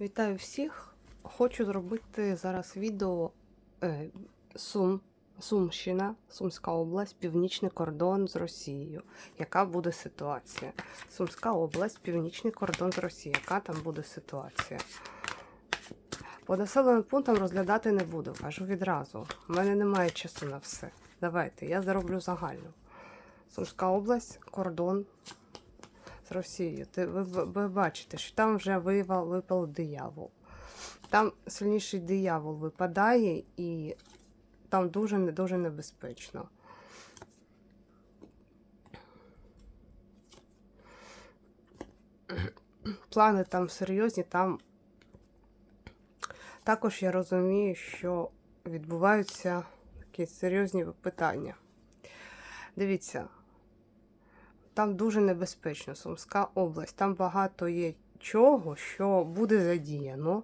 Вітаю всіх! Хочу зробити зараз відео е, Сум, Сумщина, Сумська область, північний кордон з Росією. Яка буде ситуація? Сумська область, північний кордон з Росією. Яка там буде ситуація? По населеним пунктам розглядати не буду, кажу відразу. У мене немає часу на все. Давайте, я зароблю загальну. Сумська область, кордон з Росією. Ви, ви- бачите, що там вже випав, випав диявол. Там сильніший диявол випадає і там дуже дуже небезпечно. Плани там серйозні, там також я розумію, що відбуваються такі серйозні питання. Дивіться, там дуже небезпечно, Сумська область. Там багато є чого, що буде задіяно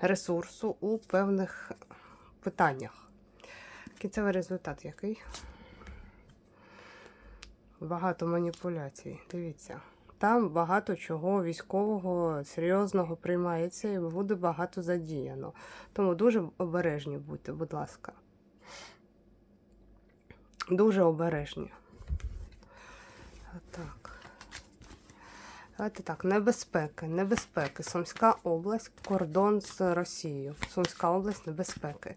ресурсу у певних питаннях. Кінцевий результат який? Багато маніпуляцій. Дивіться. Там багато чого військового серйозного приймається і буде багато задіяно. Тому дуже обережні будьте, будь ласка. Дуже обережні. Так. Давайте так, небезпеки, небезпеки. Сумська область, кордон з Росією. Сумська область, небезпеки.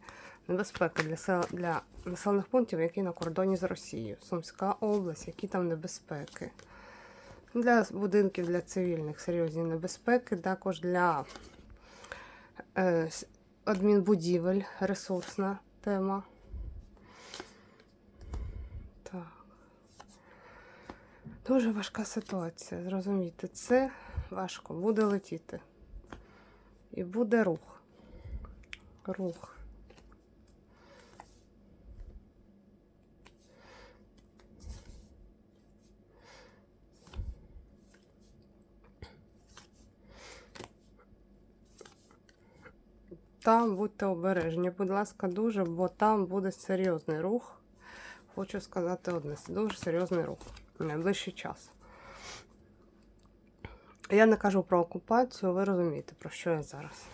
Небезпеки для, сел- для населених пунктів, які на кордоні з Росією. Сумська область, які там небезпеки. Для будинків, для цивільних серйозні небезпеки, також для е, адмінбудівель, ресурсна тема. Так. Дуже важка ситуація, зрозумійте, це важко, буде летіти. І буде рух. Рух. Там будьте обережні, будь ласка, дуже, бо там буде серйозний рух. Хочу сказати одне, дуже серйозний рух найближчий час. Я не кажу про окупацію, ви розумієте, про що я зараз.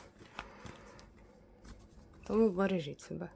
Тому бережіть себе.